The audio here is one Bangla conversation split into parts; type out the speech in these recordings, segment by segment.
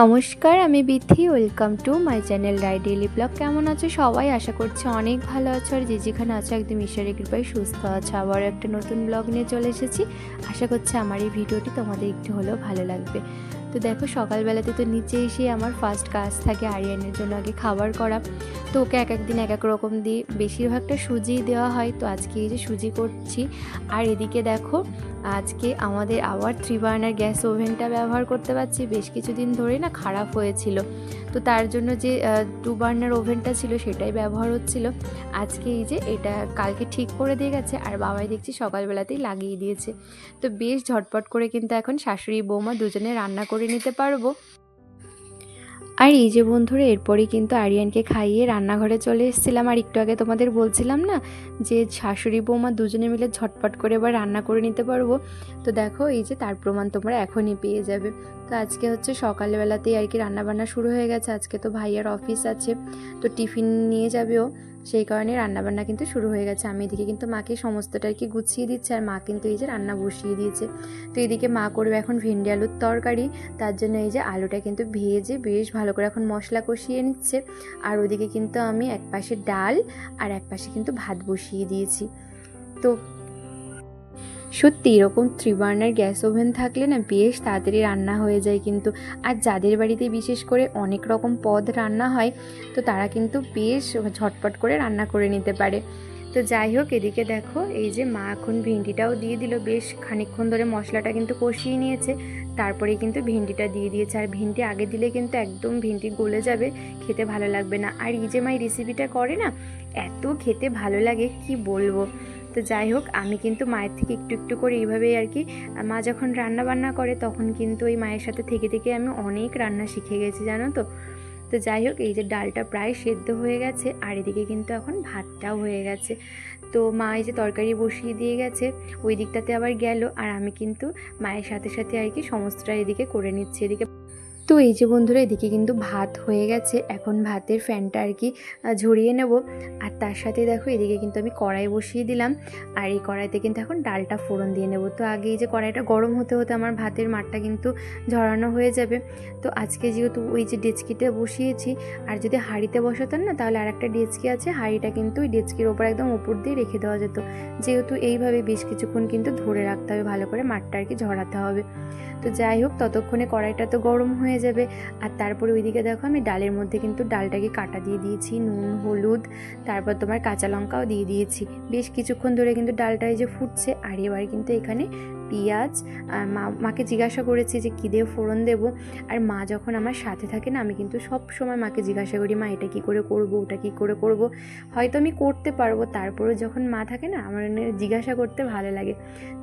নমস্কার, আমি Bithi. Welcome to my channel Rai daily blog কেমন আছো সবাই? আশা করছি অনেক ভালো আছো। আর যে যেখানে আছো, একদম ঈশ্বরের কৃপায় সুস্থ আছো। আবার একটা নতুন ব্লগ নিয়ে চলে এসেছি। আশা করছি আমার এই ভিডিওটি তোমাদের একটু হলেও ভালো লাগবে। তো দেখো, সকালবেলাতে তো নিচে এসে আমার ফার্স্ট কাজ থাকে আরিয়ানের জন্য আগে খাবার করা। তো ওকে এক একদিন এক এক রকম দিই বেশিরভাগটা সুজি দেওয়া হয়। তো আজকে এই যে সুজি করছি। আর এদিকে দেখো, আজকে আমাদের আবার থ্রি বার্নার গ্যাস ওভেনটা ব্যবহার করতে পারছি। বেশ কিছুদিন ধরে না খারাপ হয়েছিল। তো তার জন্য যে টু বার্নার ওভেনটা ছিল সেটাই ব্যবহার হচ্ছিল। আজকে এই যে এটা কালকে ঠিক করে দিয়ে গেছে, আর বাবাই দেখছি সকালবেলাতেই লাগিয়ে দিয়েছে। তো বেশ ঝটপট করে কিন্তু এখন শাশুড়ি বৌমা দুজনে রান্না করে নিতে পারব। আর এই যে বন্ধুরা, এরপরে কিন্তু আরিয়ানকে খাইয়ে রান্নাঘরে চলে এসেছিলাম। আর একটু আগে তোমাদের বলছিলাম না যে শাশুড়ি বৌমা দুজনে মিলে ঝটপট করে এবার রান্না করে নিতে পারব? তো দেখো, এই যে তার প্রমাণ তোমরা এখনই পেয়ে যাবে। তো আজকে হচ্ছে সকালবেলাতেই আর কি রান্নাবান্না শুরু হয়ে গেছে। আজকে তো ভাইয়ার অফিস আছে, তো টিফিন নিয়ে যাবেও সেই কারণে রান্নাবান্না কিন্তু শুরু হয়ে গেছে। আমি এদিকে কিন্তু মাকে সমস্তটা আর কি গুছিয়ে দিচ্ছে আর মা কিন্তু এই যে রান্না বসিয়ে দিয়েছে। তো এদিকে মা করবে এখন ভেন্ডি আলুর তরকারি। তার জন্য এই যে আলুটা কিন্তু ভেজে বেশ ভালো করে এখন মশলা কষিয়ে নিচ্ছে। আর ওদিকে কিন্তু আমি এক পাশে ডাল আর এক পাশে কিন্তু ভাত বসিয়ে দিয়েছি। তো সত্যি, এরকম ত্রিবার্নার গ্যাস ওভেন থাকলে না বেশ তাড়াতাড়ি রান্না হয়ে যায় কিন্তু। আর যাদের বাড়িতে বিশেষ করে অনেক রকম পদ রান্না হয়, তো তারা কিন্তু বেশ ঝটপট করে রান্না করে নিতে পারে। তো যাই হোক, এদিকে দেখো, এই যে মা এখন ভেন্ডিটাও দিয়ে দিল। বেশ খানিকক্ষণ ধরে মশলাটা কিন্তু কষিয়ে নিয়েছে, তারপরে কিন্তু ভেন্ডিটা দিয়ে দিয়েছে। আর ভেন্ডি আগে দিলে কিন্তু একদম ভেন্ডি গলে যাবে, খেতে ভালো লাগবে না। আর এই যে মা এই রেসিপিটা করে না, এত খেতে ভালো লাগে, কি বলব? তো যাই হোক, আমি কিন্তু মায়ের থেকে একটু একটু করে এইভাবেই আর কি, মা যখন রান্না বান্না করে তখন কিন্তু ওই মায়ের সাথে থেকে থেকে আমি অনেক রান্না শিখে গেছি, জানো তো। তো যাই হোক, এই যে ডালটা প্রায় সেদ্ধ হয়ে গেছে, আর এদিকে কিন্তু এখন ভাতটাও হয়ে গেছে। তো মা এই যে তরকারি বসিয়ে দিয়ে গেছে, ওই দিকটাতে আবার গেল, আর আমি কিন্তু মায়ের সাথে সাথে আর কি সমস্তটা এদিকে করে নিচ্ছি, এদিকে তো এই যে বন্ধুরা, এদিকে কিন্তু ভাত হয়ে গেছে। এখন ভাতের ফ্যানটা আর কি ঝরিয়ে নেব। আর তার সাথে দেখো, এদিকে কিন্তু আমি কড়াই বসিয়ে দিলাম। আর এই কড়াইতে কিন্তু এখন ডালটা ফোড়ন দিয়ে নেব। তো আগে এই যে কড়াইটা গরম হতে হতে আমার ভাতের মাঠটা কিন্তু ঝরানো হয়ে যাবে। তো আজকে যেহেতু ওই যে ডেচকিতে বসিয়েছি, আর যদি হাঁড়িতে বসাতাম না, তাহলে আর একটা ডেচকি আছে। হাঁড়িটা কিন্তু ওই ডেচকির ওপর একদম উপর দিয়ে রেখে দেওয়া যেত। যেহেতু এইভাবে বেশ কিছুক্ষণ কিন্তু ধরে রাখতে হবে, ভালো করে মাঠটা আর কি ঝরাতে হবে। তো যাই হোক, ততক্ষণে কড়াইটা তো গরম হয়ে যাবে। আর তারপরে ওইদিকে দেখো আমি ডালের মধ্যে কিন্তু ডালটাকে কাটা দিয়ে দিয়েছি, নুন, হলুদ, তারপর তোমার কাঁচা লঙ্কাও দিয়ে দিয়েছি। বেশ কিছুক্ষণ ধরে কিন্তু ডালটা এই যে ফুটছে, আর এবার কিন্তু এখানে পেঁয়াজ আর মা, মাকে জিজ্ঞাসা করেছি যে কী দিয়ে ফোড়ন দেব। আর মা যখন আমার সাথে থাকে না, আমি কিন্তু সব সময় মাকে জিজ্ঞাসা করি, মা, এটা কী করে করব? ওটা কী করে করব? হয়তো আমি করতে পারব, তারপরেও যখন মা থাকে না, আমার জিজ্ঞাসা করতে ভালো লাগে।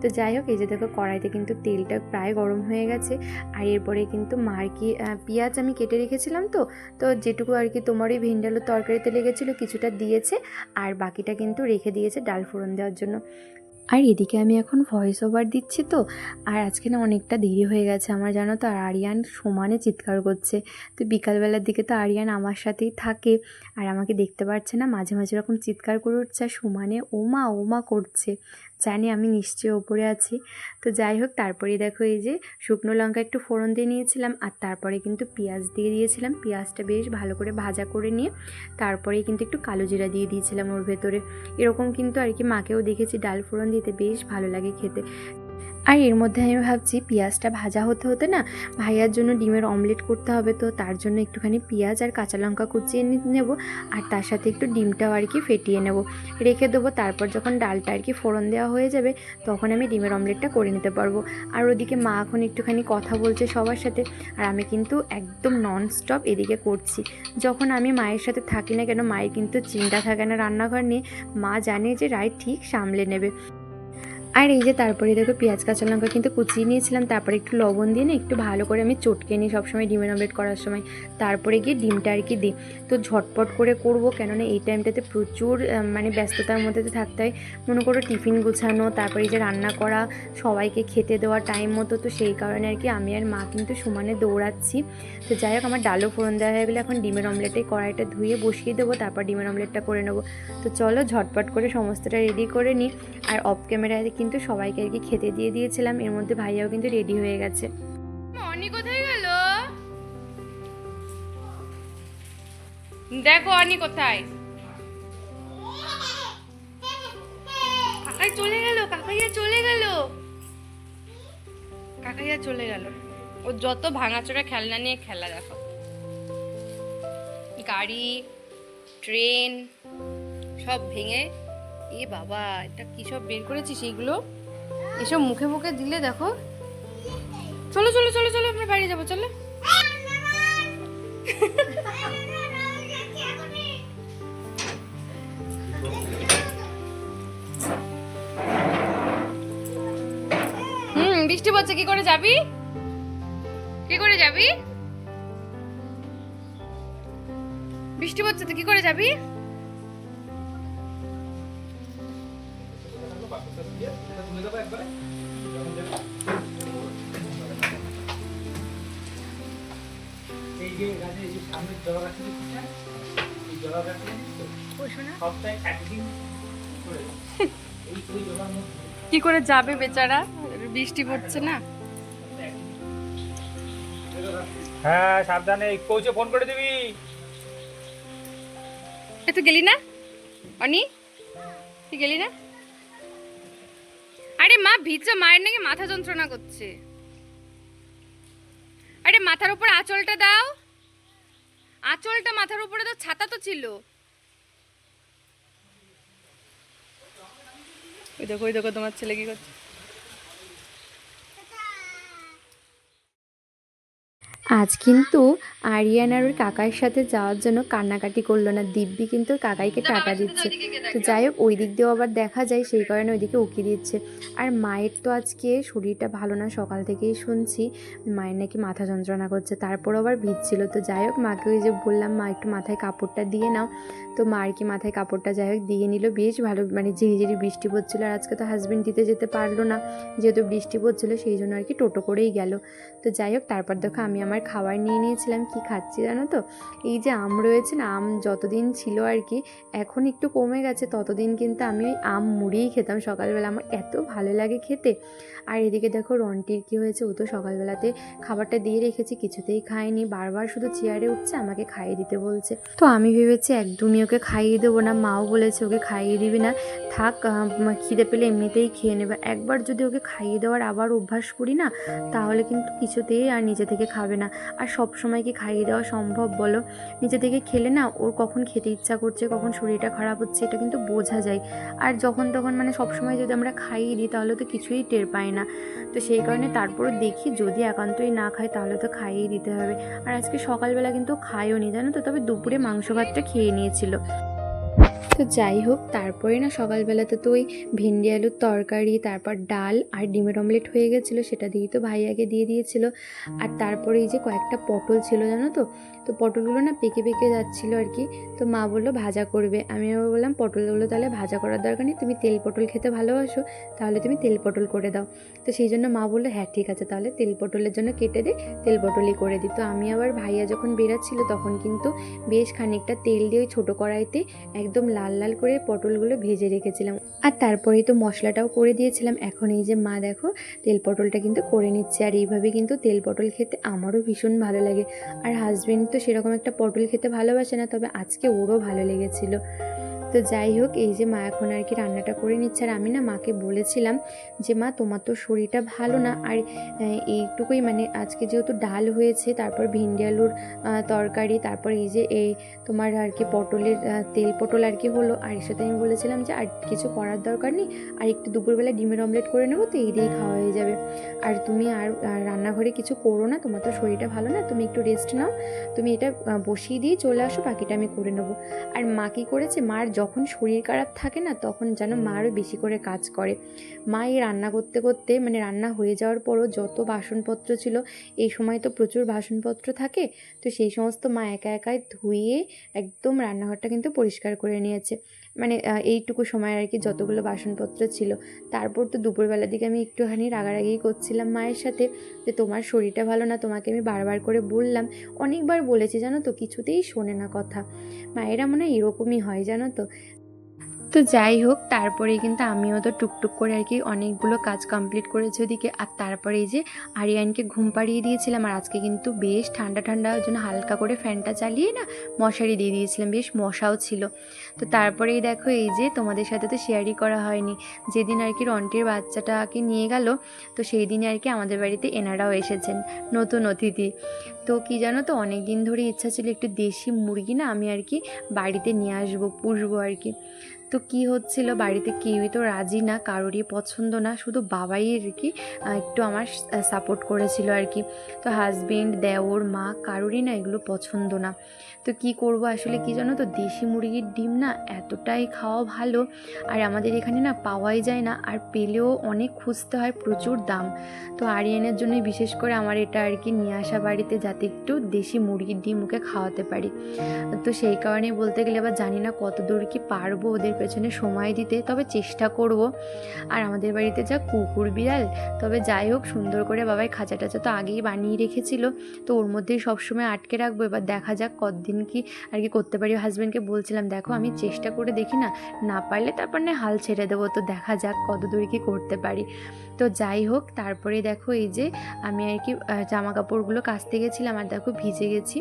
তো যাই হোক, এই যে দেখো, কড়াইতে কিন্তু তেলটা প্রায় গরম হয়ে গেছে। আর এরপরে কিন্তু মার কি পেঁয়াজ আমি কেটে রেখেছিলাম তো তো যেটুকু আর কি তোমার ওই তরকারিতে লেগেছিলো, কিছুটা দিয়েছে। আর বাকিটা কিন্তু রেখে দিয়েছে ডাল ফোড়ন দেওয়ার জন্য। আর এদিকে আমি এখন ভয়েস ওভার দিচ্ছি তো, আর আজকে না অনেকটা দেরি হয়ে গেছে আমার, জানো তো? আর আরিয়ান সমানে চিৎকার করছে। তো বিকালবেলার দিকে তো আরিয়ান আমার সাথেই থাকে, আর আমাকে দেখতে পাচ্ছে না। মাঝে মাঝে এরকম চিৎকার করে উঠছে, আর সমানে ওমা ওমা করছে। জানি আমি নিশ্চয়ই ওপরে আছি। তো যাই হোক তারপরে দেখো এই যে শুকনো লঙ্কা একটু ফোড়ন দিয়ে নিয়েছিলাম আর তারপরে কিন্তু পেঁয়াজ দিয়ে দিয়েছিলাম। পেঁয়াজটা বেশ ভালো করে ভাজা করে নিয়ে তারপরে কিন্তু একটু কালো জিরা দিয়ে দিয়েছিলাম ওর ভেতরে। এরকম কিন্তু আর কি মাকেও দেখেছি ডাল ফোড়ন দিতে, বেশ ভালো লাগে খেতে। আর এর মধ্যে আমি ভাবছি পেঁয়াজটা ভাজা হতে হতে না ভাইয়ার জন্য ডিমের অমলেট করতে হবে, তো তার জন্য একটুখানি পেঁয়াজ আর কাঁচা লঙ্কা কুচিয়ে নেব আর তার সাথে একটু ডিমটাও আর কি ফেটিয়ে নেব। রেখে দেবো, তারপর যখন ডালটা আর কি ফোড়ন দেওয়া হয়ে যাবে তখন আমি ডিমের অমলেটটা করে নিতে পারব। আর ওদিকে মা এখন একটুখানি কথা বলছে সবার সাথে আর আমি কিন্তু একদম নন স্টপ এদিকে করছি। যখন আমি মায়ের সাথে থাকি না কেন, মায়ের কিন্তু চিন্তা থাকে না রান্নাঘর নিয়ে, মা জানে যে রায় ঠিক সামলে নেবে। আর এই যে তারপরে দেখো পেঁয়াজ, কাঁচা লঙ্কা কিন্তু কুচিয়ে নিয়েছিলাম, তারপরে একটু লবণ দিয়ে না একটু ভালো করে আমি চটকে নিই সবসময় ডিমের অমলেট করার সময়। তারপরে গিয়ে ডিমটা আর কি দিই। তো ঝটপট করে করব, কেননা এই টাইমটাতে প্রচুর মানে ব্যস্ততার মধ্যে থাকতে হয়। মনে করো টিফিন গুছানো, তারপরে যে রান্না করা, সবাইকে খেতে দেওয়া টাইম মতো, তো সেই কারণে আর কি আমি আর মা কিন্তু সমানে দৌড়াচ্ছি। তো যাই হোক, আমার ডালও ফোড়ন দেওয়া হয়ে গেলে এখন ডিমের অমলেটে কড়াইটা ধুয়ে বসিয়ে দেবো, তারপর ডিমের অমলেটটা করে নেব। তো চলো ঝটপট করে সমস্তটা রেডি করে নিই। আর অফ ক্যামেরায় কিন্তু সবাইকে আর কি খেতে দিয়ে দিয়েছিলাম। এর মধ্যে ভাইয়াও কিন্তু রেডি হয়ে গেছে। মনি কোথায় গেল? দেখো আনি কোথায়। কাকাই চলে গেল, কাকাইয়া চলে গেল। কাকাইয়া চলে গেল। ও যত ভাঙাচোরা খেলনা নিয়ে খেলা দেখো। গাড়ি, ট্রেন, সব ভেঙে এ বাবা, এটা কি সব বের করেছিস এইগুলো? এসব মুখে মুখে দিলে দেখো। চলো চলো চলো চলো, আমরা বাড়ি যাব, চলো। হুম, বৃষ্টি পড়ছে, কি করে যাবি? কি করে যাবি? বৃষ্টি পড়ছে তো, কি করে যাবি? কি করে যাবে বেচারা? বৃষ্টি পড়ছে না? হ্যাঁ সাবধানে। পৌঁছে ফোন করে দিবি। এ তুই গেলি না? অনি তুই গেলি না? আরে মা ভিজা মায়ের নাকি মাথা যন্ত্রণা করছে। আরে মাথার উপর আঁচলটা দাও। আঁচলটা মাথার উপরে তো ছাতা তো ছিল। ওই দেখো ওই দেখো, তোমার ছেলে কি করছে? আজ কিন্তু আরিয়ান আর ওর কাকার সাথে যাওয়ার জন্য কান্নাকাটি করল না। দিব্যি কিন্তু কাকাইকে টাকা দিচ্ছে। তো যাই হোক ওই দিক দিয়েও আবার দেখা যায় সেই কারণে ওইদিকে উকি দিচ্ছে। আর মায়ের তো আজকে শরীরটা ভালো না সকাল থেকেই শুনছি মায়ের নাকি মাথা যন্ত্রণা করছে তারপর আবার ভিজছিল। তো যাই হোক মাকে ওই যে বললাম মা একটু মাথায় কাপড়টা দিয়ে নাও। তো মা আর কি মাথায় কাপড়টা যাই হোক দিয়ে নিল। বেশ ভালো মানে ঝিরিঝিরি বৃষ্টি পড়ছিলো আর আজকে তো হাজব্যান্ড দিতে যেতে পারল না। যেহেতু বৃষ্টি পড়ছিলো সেই জন্য আর কি টোটো করেই গেল। তো যাই হোক তারপর দেখো আমি আমার খাবার নিয়ে নিয়েছিলাম, কি খাচ্ছি জানো তো? এই যে আম রয়েছে না, আম যতদিন ছিল আর কি, এখন একটু কমে গেছে, ততদিন কিন্তু আমি ওই আম মুড়িই খেতাম সকালবেলা। আমার এত ভালো লাগে খেতে। আর এদিকে দেখো রন্টির কি হয়েছে, ও তো সকালবেলাতে খাবারটা দিয়ে রেখেছি, কিছুতেই খায়নি। বারবার শুধু চেয়ারে উঠছে, আমাকে খাইয়ে দিতে বলছে। তো আমি ভেবেছি একদমই ওকে খাইয়ে দেবো না, মাও বলেছে ওকে খাইয়ে দিবি না। থাক খিদে পেলে এমনিতেই খেয়ে নেবে। একবার যদি ওকে খাইয়ে দেওয়ার আবার অভ্যাস করি না, তাহলে কিন্তু কিছুতেই আর নিজে থেকে খাবে না। আর সব সময় কি খাইয়ে দেওয়া সম্ভব বলো? নিজে থেকে খেলে না ওর কখন খেতে ইচ্ছা করছে, কখন শরীরটা খারাপ হচ্ছে এটা কিন্তু বোঝা যায়। আর যখন তখন মানে সব সময় যদি আমরা খাইয়ে দিই তাহলে তো কিছুই টের পায় না। তো সেই কারণে তারপরে দেখি যদি একান্তই না খায় তাহলে তো খাইয়েই দিতে হবে। আর আজকে সকালবেলা কিন্তু খায়ও নি জানো তো? তবে দুপুরে মাংস ভাতটা খেয়ে নিয়েছিল। তো যাই হোক, তারপরে না সকালবেলাতে তো ওই ভেন্ডি আলুর তরকারি, তারপর ডাল আর ডিমের অমলেট হয়ে গেছিল, সেটা দিয়েই তো ভাইয়াকে দিয়ে দিয়েছিল। আর তারপরে এই যে কয়েকটা পটল ছিল, জানো তো? তো পটলগুলো না পেকে পেকে যাচ্ছিল আর কি। তো মা বলল, ভাজা করবে। আমি আবার বললাম, পটলগুলো তাহলে ভাজা করার দরকার নেই, তুমি তেল পটল খেতে ভালোবাসো, তাহলে তুমি তেল পটল করে দাও। তো সেই জন্য মা বলল হ্যাঁ ঠিক আছে, তাহলে তেল পটলের জন্য কেটে দে, তেল পটলই করে দিই তো আমি আবার ভাইয়া যখন বেরাচ্ছিল তখন কিন্তু বেশ খানিকটা তেল দিয়ে ওই ছোটো কড়াইতে একদম লাল লাল লাল করে পটলগুলো ভেজে রেখেছিলাম। আর তারপরেই তো মশলাটাও করে দিয়েছিলাম। এখন এই যে মা দেখো, তেল পটলটা কিন্তু করে নিচ্ছে। আর এইভাবে কিন্তু তেল পটল খেতে আমারও ভীষণ ভালো লাগে। আর হাজবেন্ড তো সেরকম একটা পটল খেতে ভালোবাসে না, তবে আজকে ওরও ভালো লেগেছিলো। তো যাই হোক, এই যে মা এখন আর কি রান্নাটা করে নিচ্ছে। আর আমি না মাকে বলেছিলাম যে, মা, তোমার তো শরীরটা ভালো না। আর এইটুকুই মানে আজকে যেহেতু ডাল হয়েছে, তারপর ভেন্ডি আলুর তরকারি, তারপর এই যে এই তোমার আর কি পটলের তেল পটল আর কি হলো। আর এর সাথে আমি বলেছিলাম যে, আর কিছু করার দরকার নেই। আর একটু দুপুরবেলা ডিমের অমলেট করে নেব, তো এই দিয়েই খাওয়া হয়ে যাবে। আর তুমি আর রান্নাঘরে কিছু করো না, তোমার তো শরীরটা ভালো না, তুমি একটু রেস্ট নাও। তুমি এটা বসিয়ে দিয়ে চলে আসো, বাকিটা আমি করে নেব। আর মা কী করেছে? মার যখন শরীর খারাপ থাকে না তখন যেন মা আরও বেশি করে কাজ করে। মা এই রান্না করতে করতে মানে রান্না হয়ে যাওয়ার পরও যত বাসনপত্র ছিল এই সময় তো প্রচুর বাসনপত্র থাকে তো সেই সমস্ত মা একা একাই ধুয়ে একদম রান্নাঘরটা কিন্তু পরিষ্কার করে নিয়েছে। মানে এইটুকু সময় আর কি যতগুলো বাসনপত্র ছিল। তারপর তো দুপুরবেলার দিকে আমি একটুখানি রাগারাগি করছিলাম মায়ের সাথে যে, তোমার শরীরটা ভালো না, তোমাকে আমি বারবার করে বললাম। অনেকবার বলেছি, জানো তো, কিছুতেই শোনে না কথা। মায়েরা মনে হয় এরকমই হয়, জানো তো? তো যাই হোক তারপরে কিন্তু আমিও তো টুকটুক করে আর কি অনেকগুলো কাজ কমপ্লিট করেছি ওদিকে। আর তারপরে এই যে আরিয়ানকে ঘুম পাড়িয়ে দিয়েছিলাম, আর আজকে কিন্তু বেশ ঠান্ডা ঠান্ডা জন্য হালকা করে ফ্যানটা চালিয়ে না মশারি দিয়ে দিয়েছিলাম, বেশ মশাও ছিল। তো তারপরেই দেখো এই যে তোমাদের সাথে তো শেয়ারই করা হয়নি। যেদিন আর কি রন্টির বাচ্চাটাকে নিয়ে গেল, তো সেই দিনে আর কি আমাদের বাড়িতে এনারাও এসেছেন, নতুন অতিথি। তো কি জানো তো অনেক দিন ধরে ইচ্ছা ছিল একটু দেশি মুরগি না আমি আর কি বাড়িতে নিয়ে আসব, পুষবো আর কি। তো কি হচ্ছিল বাড়িতে কেউই তো রাজি না, কারোরই পছন্দ না, শুধু বাবাই আর কি একটু আমার সাপোর্ট করেছিল আর কি। তো হাজবেন্ড দেওর, মা কারোরই না এগুলো পছন্দ না। তো কি করব আসলে কি জানো তো, দেশি মুরগির ডিম না এতটাই খাওয়া ভালো, আর আমাদের এখানে না পাওয়াই যায় না, আর পেলেও অনেক খুঁজতে হয় প্রচুর দাম। তো আরিয়ানের জন্যই বিশেষ করে আমার এটা আর কি নিয়ে আসা বাড়িতে যাতে একটু দেশি মুরগির ডিম ওকে খাওয়াতে পারি। তো সেই কারণে বলতে গেলে আবার জানি না কত দূর কি পারব ওদের পেছনে সময় দিতে তবে চেষ্টা করব। আর আমাদের বাড়িতে যা কুকুর বিড়াল, তবে যাই হোক সুন্দর করে বাবাই খাঁচা টাচা তো আগেই বানিয়ে রেখেছিল। তো ওর মধ্যেই সবসময় আটকে রাখব। এবার দেখা যাক কতদিন কি আর কি করতে পারি। হাজব্যান্ডকে বলছিলাম, দেখো, আমি চেষ্টা করে দেখি না না পারলে তারপর না হাল ছেড়ে দেবো। তো দেখা যাক কত দূর কি করতে পারি। তো যাই হোক, তারপরে দেখো এই যে আমি আর কি জামা কাপড়গুলো কাচতে গেছিলাম। আর দেখো ভিজে গেছি।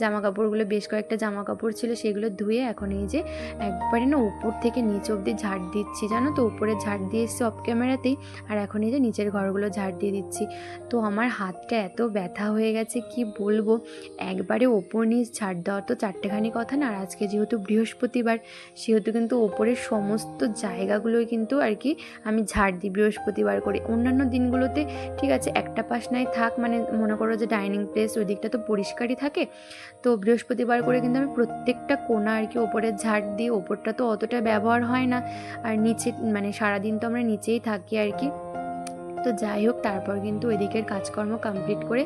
জামা কাপড়গুলো বেশ কয়েকটা জামা কাপড় ছিল, সেগুলো ধুয়ে এখন এই যে একবারে না উপর থেকে নিচ অব্দি ঝাড় দিচ্ছি, জানো তো? উপরে ঝাড় দিয়ে এসছি অফ ক্যামেরাতেই আর এখন এই যে নিচের ঘরগুলো ঝাড় দিয়ে দিচ্ছি। তো আমার হাতটা এত ব্যথা হয়ে গেছে, কি বলব? একবারে ওপর নিচ ঝাড় দেওয়ার তো চারটেখানি কথা না, আর আজকে যেহেতু বৃহস্পতিবার, সেহেতু কিন্তু ওপরের সমস্ত জায়গাগুলোই কিন্তু আর কি আমি ঝাড় দিই বৃহস্পতিবার করে। অন্যান্য দিনগুলোতে ঠিক আছে, একটা পাশ নাই থাক মানে মনে করো যে ডাইনিং প্লেস ওই দিকটা তো পরিষ্কারই থাকে। তো বৃহস্পতিবার করে কিন্তু আমি প্রত্যেকটা কোণা আর কি ওপরে ঝাড় দিই, ওপরটা তো অতটা ব্যবহার হয় না। আর নিচে মানে সারাদিন তো আমরা নিচেই থাকি আর কি। তো যাই হোক, তারপর কিন্তু ওইদিকের কাজকর্ম কমপ্লিট করে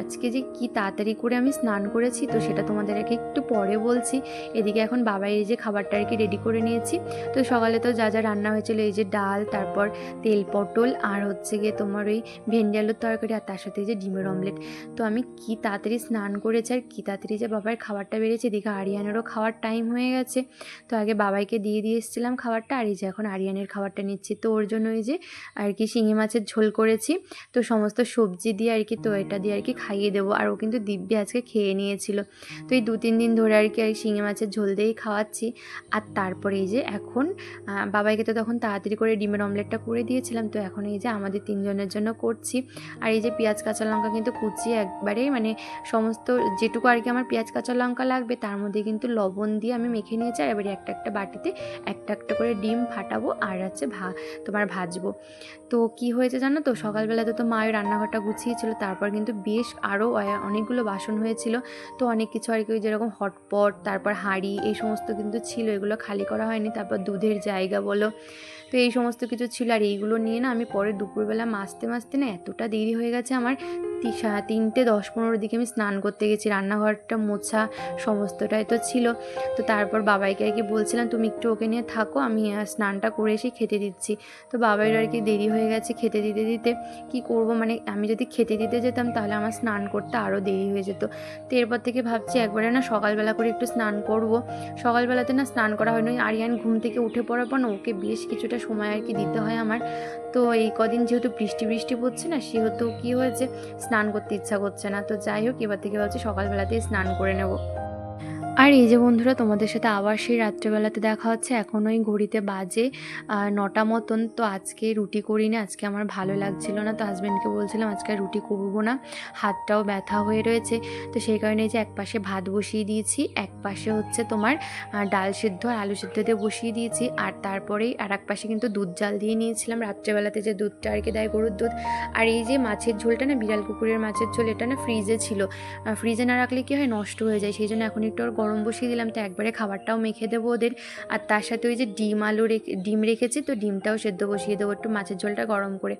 আজকে যে কি তাড়াতাড়ি করে আমি স্নান করেছি তো সেটা তোমাদেরকে একটু পরে বলছি। এদিকে এখন বাবাই এই যে খাবারটা আর কি রেডি করে নিয়েছি। তো সকালে তো যা যা রান্না হয়েছিল, এই যে ডাল, তারপর তেল পটল আর হচ্ছে গিয়ে তোমার ওই ভেন্ডি আলুর তরকারি আর তার সাথে যে ডিমের অমলেট তো আমি কি তাড়াতাড়ি স্নান করেছি আর কি তাড়াতাড়ি যে বাবার খাবারটা বেড়েছে এদিকে আরিয়ানেরও খাওয়ার টাইম হয়ে গেছে। তো আগে বাবাইকে দিয়ে দিয়ে এসেছিলাম খাবারটা আর এই যে এখন আরিয়ানের খাবারটা নিচ্ছি। তো ওর জন্য ওই যে আর কি শিঙি মাছের ঝোল করেছি। তো সমস্ত সবজি দিয়ে আর কি তো এটা দিয়ে আর কি খাইয়ে দেবো। আর ও কিন্তু দিব্যি আজকে খেয়ে নিয়েছিল। তো এই দু তিন দিন ধরে আর কি শিঙি মাছের ঝোল দিয়েই খাওয়াচ্ছি। আর তারপরে এই যে এখন বাবাইকে তো তখন তাড়াতাড়ি করে ডিমের অমলেটটা করে দিয়েছিলাম। তো এখন এই যে আমাদের তিনজনের জন্য করছি। আর এই যে পেঁয়াজ, কাঁচা লঙ্কা কিন্তু কুচিয়ে একবারে মানে সমস্ত যেটুকু আর কি আমার পেঁয়াজ, কাঁচা লঙ্কা লাগবে, তার মধ্যে কিন্তু লবণ দিয়ে আমি মেখে নিয়েছি। আর এবারে একটা একটা বাটিতে একটা একটা করে ডিম ফাটাবো আর হচ্ছে ভা, তোমার ভাজবো। তো কি হয়েছে জানো তো, সকালবেলাতে তো মায়ের রান্নাঘরটা গুছিয়েছিল, তারপর কিন্তু বেশ আরও অনেকগুলো বাসন হয়েছিল। তো অনেক কিছু আর কি, ওই যেরকম হটপট, তারপর হাঁড়ি, এই সমস্ত কিন্তু ছিল, এগুলো খালি করা হয়নি। তারপর দুধের জায়গা বলো তো এই সমস্ত কিছু ছিল আর এইগুলো নিয়ে না আমি পরে দুপুরবেলা মাসতে মাসতে না এতটা দেরি হয়ে গেছে আমার তিনটে, দশ পনেরোর দিকে আমি স্নান করতে গেছি। রান্নাঘরটা মোছা সমস্তটাই তো ছিল। তো তারপর বাবাইকে আর কি বলছিলাম, তুমি একটু ওকে নিয়ে থাকো, আমি স্নানটা করে এসে খেতে দিচ্ছি। তো বাবাইয়ের আর কি দেরি হয়ে গেছে খেতে দিতে দিতে। কি করব? মানে আমি যদি খেতে দিতে যেতাম তাহলে আমার স্নান করতে আরও দেরি হয়ে যেত। তো এরপর থেকে ভাবছি একবারে না সকালবেলা করে একটু স্নান করব। সকালবেলাতে না স্নান করা হয় না আরিয়ান ঘুম থেকে উঠে পড়ার পর না ওকে বেশ কিছুটা সময় আর কি দিতে হয় আমার। তো এই কদিন যেহেতু বৃষ্টি বৃষ্টি পড়ছে না, সেহেতু কি হয়েছে, স্নান করতে ইচ্ছা করছে না। তো যাই হোক, এবার থেকে ভাবছি সকালবেলাতেই স্নান করে নেব। আর এই যে বন্ধুরা, তোমাদের সাথে আবার সেই রাত্রেবেলাতে দেখা হচ্ছে। এখন ওই ঘড়িতে বাজে নটা মতন। তো আজকে রুটি করি না আজকে আমার ভালো লাগছিল না। তো হাজব্যান্ডকে বলছিলাম, আজকে রুটি করব না, হাতটাও ব্যথা হয়ে রয়েছে। তো সেই কারণে যে এক পাশে ভাত বসিয়ে দিয়েছি, এক পাশে হচ্ছে তোমার ডাল সিদ্ধ আর আলু সিদ্ধ দিয়ে বসিয়ে দিয়েছি। আর তারপরেই আর এক পাশে কিন্তু দুধ জাল দিয়ে নিয়েছিলাম। রাত্রেবেলাতে যে দুধটা আর কি দেয় গরুর দুধ। আর এই যে মাছের ঝোলটা না, বিড়াল কুকুরের মাছের ঝোল, এটা না ফ্রিজে ছিল। ফ্রিজে না রাখলে কি হয়, নষ্ট হয়ে যায়। সেই জন্য এখন একটু গরম বসিয়ে দিলাম, তো একবারে খাবারটাও মেখে দেবো ওদের। আর তার সাথে ওই যে ডিম আলু রেখে, ডিম রেখেছি, তো ডিমটাও সেদ্ধ বসিয়ে দেবো একটু মাছের ঝোলটা গরম করে।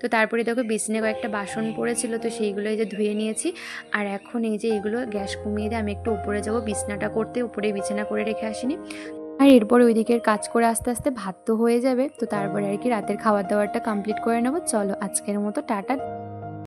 তো তারপরে দেখো বেসিনে কয়েকটা বাসন পড়েছিল, তো সেইগুলো এই যে ধুয়ে নিয়েছি। আর এখন এই যে এগুলো গ্যাস কমিয়ে দিয়ে আমি একটু উপরে যাব, বিছনাটা করতে, উপরে বিছানা করে রেখে আসিনি। আর এরপর ওই দিকের কাজ করে আস্তে আস্তে ভাত তো হয়ে যাবে, তো তারপরে আর কি রাতের খাবার দাবারটা কমপ্লিট করে নেব। চলো আজকের মতো, টাটা।